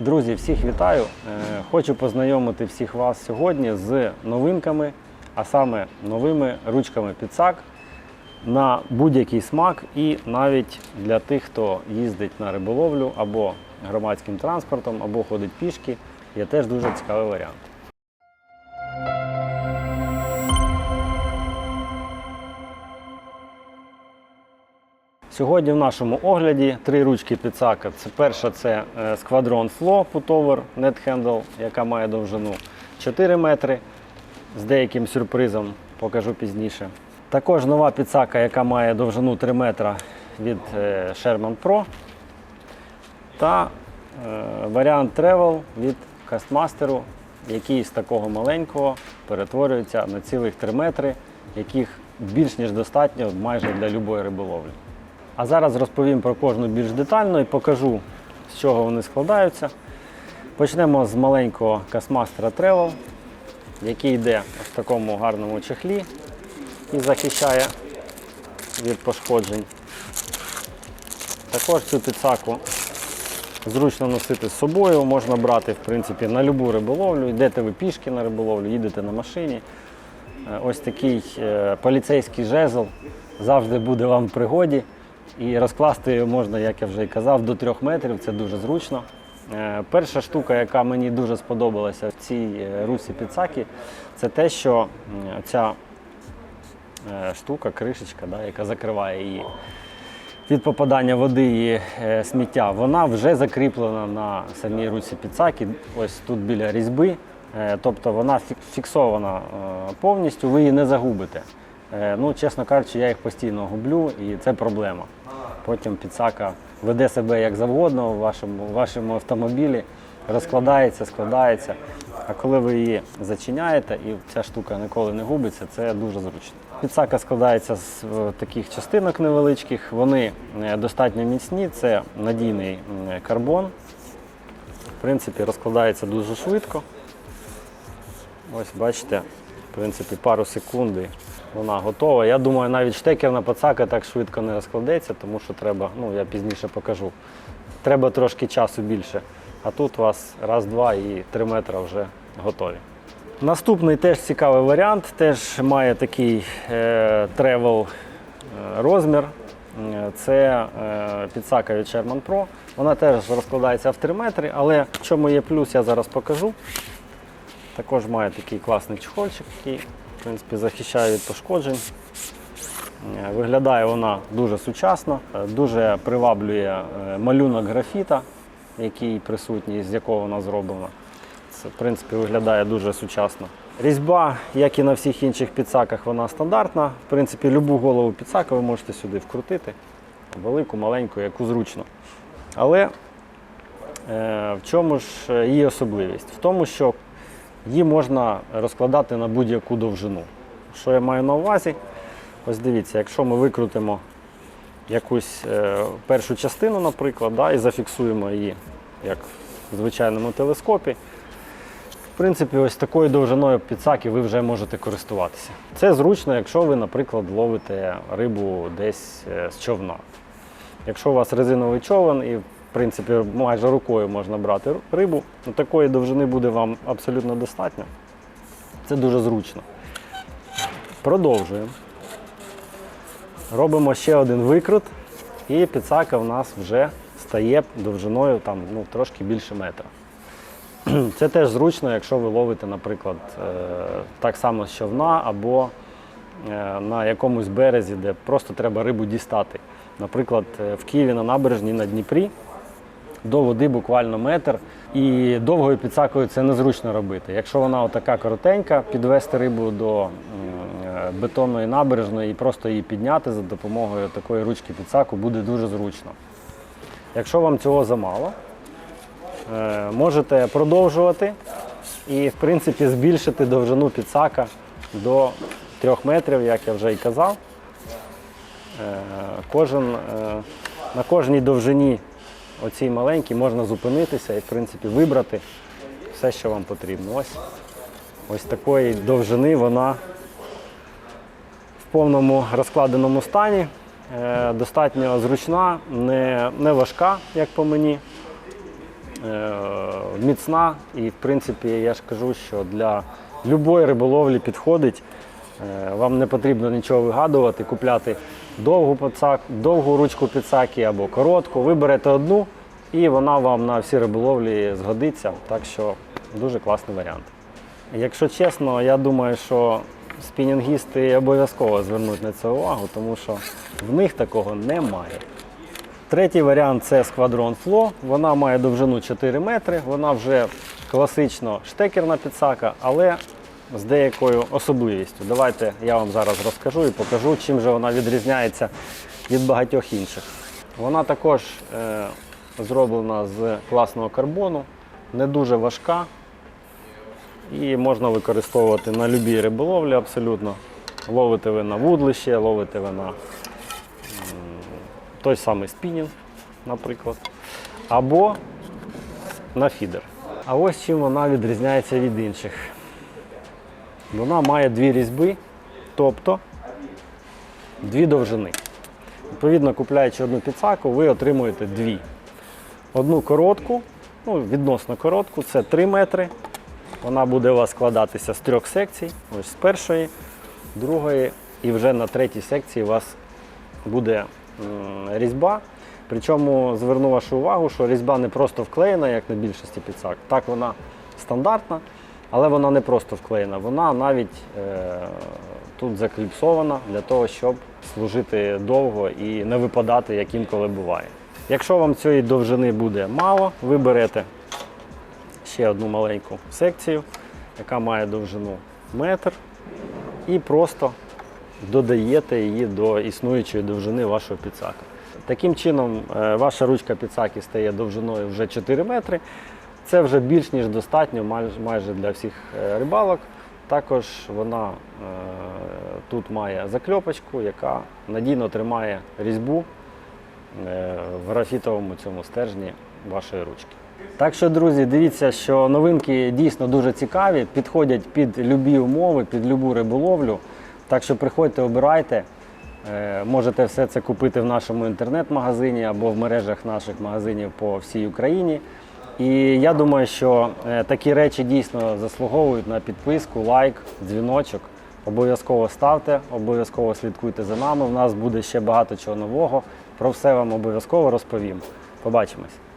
Друзі, всіх вітаю! Е, Хочу познайомити всіх вас сьогодні з новинками, а саме новими ручками підсак на будь-який смак і навіть для тих, хто їздить на риболовлю або громадським транспортом, або ходить пішки, є теж дуже цікавий варіант. Сьогодні в нашому огляді три ручки підсака. Це перша це е, Squadron Flow Putover Net Handle, яка має довжину 4 метри. З деяким сюрпризом покажу пізніше. Також нова підсака, яка має довжину 3 метра від е, Sherman Pro. Та е, варіант Travel від Castmaster, який з такого маленького перетворюється на цілих 3 метри, яких більш ніж достатньо майже для будь-якої риболовлі. А зараз розповім про кожну більш детально і покажу, з чого вони складаються. Почнемо з маленького Castmaster Travel, який йде в такому гарному чехлі і захищає від пошкоджень. Також цю підсаку зручно носити з собою, можна брати в принципі, на будь-яку риболовлю. Йдете ви пішки на риболовлю, їдете на машині. Е, Ось такий е, поліцейський жезл завжди буде вам в пригоді. І розкласти можна, як я вже і казав, до трьох метрів. Це дуже зручно. Е, Перша штука, яка мені дуже сподобалася в цій е, русі підсаки, це те, що ця е, штука, кришечка, да, яка закриває її від попадання води і сміття, вона вже закріплена на самій руці підсаки, ось тут біля різьби. Тобто вона фіксована повністю, ви її не загубите. Ну, чесно кажучи, я їх постійно гублю і це проблема. Потім підсака веде себе як завгодно в вашому, в вашому автомобілі, розкладається, складається. А коли ви її зачиняєте і ця штука ніколи не губиться, це дуже зручно. Підсака складається з е, таких частинок невеличких. Вони е, достатньо міцні, це надійний карбон. В принципі, розкладається дуже швидко. Ось бачите, в принципі, пару секунд вона готова. Я думаю, навіть штекерна пацака так швидко не розкладеться, тому що треба, ну я пізніше покажу. Треба трошки часу більше. А тут у вас раз-два і три метри вже готові. Наступний теж цікавий варіант, теж має такий тревел розмір. Це е, підсака від Sherman Pro. Вона теж розкладається в 3 метри, але в чому є плюс, я зараз покажу. Також має такий класний чехольчик, який в принципі, захищає від пошкоджень. Е, Виглядає вона дуже сучасно, е, дуже приваблює е, малюнок графіта, який присутній, з якого вона зроблена. Це, в принципі, виглядає дуже сучасно. Різьба, як і на всіх інших підсаках, вона стандартна. В принципі, любу голову підсака ви можете сюди вкрутити. Велику, маленьку, яку зручно. Але е, в чому ж її особливість? В тому, що її можна розкладати на будь-яку довжину. Що я маю на увазі? Ось дивіться, якщо ми викрутимо якусь е, першу частину, наприклад, да, і зафіксуємо її, як в звичайному телескопі, в принципі, ось такою довжиною підсаки ви вже можете користуватися. Це зручно, якщо ви, наприклад, ловите рибу десь е, з човна. Якщо у вас резиновий човен і в принципі майже рукою можна брати рибу, ну, такої довжини буде вам абсолютно достатньо. Це дуже зручно. Продовжуємо. Робимо ще один викрут, і підсака в нас вже стає довжиною там, ну, трошки більше метра. Це теж зручно, якщо ви ловите, наприклад, е, так само з човна або е, на якомусь березі, де просто треба рибу дістати. Наприклад, е, в Києві на набережній на Дніпрі до води буквально метр. І довгою підсакою це незручно робити. Якщо вона отака коротенька, підвести рибу до е, бетонної набережної і просто її підняти за допомогою такої ручки підсаку буде дуже зручно. Якщо вам цього замало, е, можете продовжувати і, в принципі, збільшити довжину підсака до 3 метрів, як я вже і казав. Е, Кожен, на кожній довжині оцій маленькій можна зупинитися і, в принципі, вибрати все, що вам потрібно. Ось, ось такої довжини вона в повному розкладеному стані. Е, Достатньо зручна, не, не важка, як по мені. Е, міцна і, в принципі, я ж кажу, що для будь-якої риболовлі підходить. Е, Вам не потрібно нічого вигадувати, купляти довгу, підсак, довгу ручку підсаки або коротку. Ви берете одну і вона вам на всі риболовлі згодиться. Так що дуже класний варіант. Якщо чесно, я думаю, що спінінгісти обов'язково звернуть на це увагу, тому що в них такого немає. Третій варіант це Squadron Flow. Вона має довжину 4 метри. Вона вже класично штекерна підсака, але з деякою особливістю. Давайте я вам зараз розкажу і покажу, чим же вона відрізняється від багатьох інших. Вона також е, зроблена з класного карбону, не дуже важка і можна використовувати на будь-якій риболовлі абсолютно. Ловите ви на вудлище, ловите ви на той самий спінінг, наприклад, або на фідер. А ось чим вона відрізняється від інших. Вона має дві різьби, тобто дві довжини. Відповідно, купляючи одну підсаку, ви отримуєте дві. Одну коротку, ну, відносно коротку, це 3 метри. Вона буде у вас складатися з трьох секцій. Ось з першої, другої, і вже на третій секції у вас буде різьба. Причому зверну вашу увагу, що різьба не просто вклеєна, як на більшості підсак. Так вона стандартна, але вона не просто вклеєна. Вона навіть е, тут закліпсована для того, щоб служити довго і не випадати, як інколи буває. Якщо вам цієї довжини буде мало, ви берете ще одну маленьку секцію, яка має довжину метр, і просто додаєте її до існуючої довжини вашого підсака. Таким чином, е, ваша ручка підсаки стає довжиною вже 4 метри. Це вже більш ніж достатньо майже, для всіх е, рибалок. Також вона е, тут має закльопочку, яка надійно тримає різьбу е, в графітовому цьому стержні вашої ручки. Так що, друзі, дивіться, що новинки дійсно дуже цікаві, підходять під любі умови, під любу риболовлю. Так що приходьте, обирайте. Можете все це купити в нашому інтернет-магазині або в мережах наших магазинів по всій Україні. І я думаю, що е, такі речі дійсно заслуговують на підписку, лайк, дзвіночок. Обов'язково ставте, обов'язково слідкуйте за нами. У нас буде ще багато чого нового. Про все вам обов'язково розповім. Побачимось.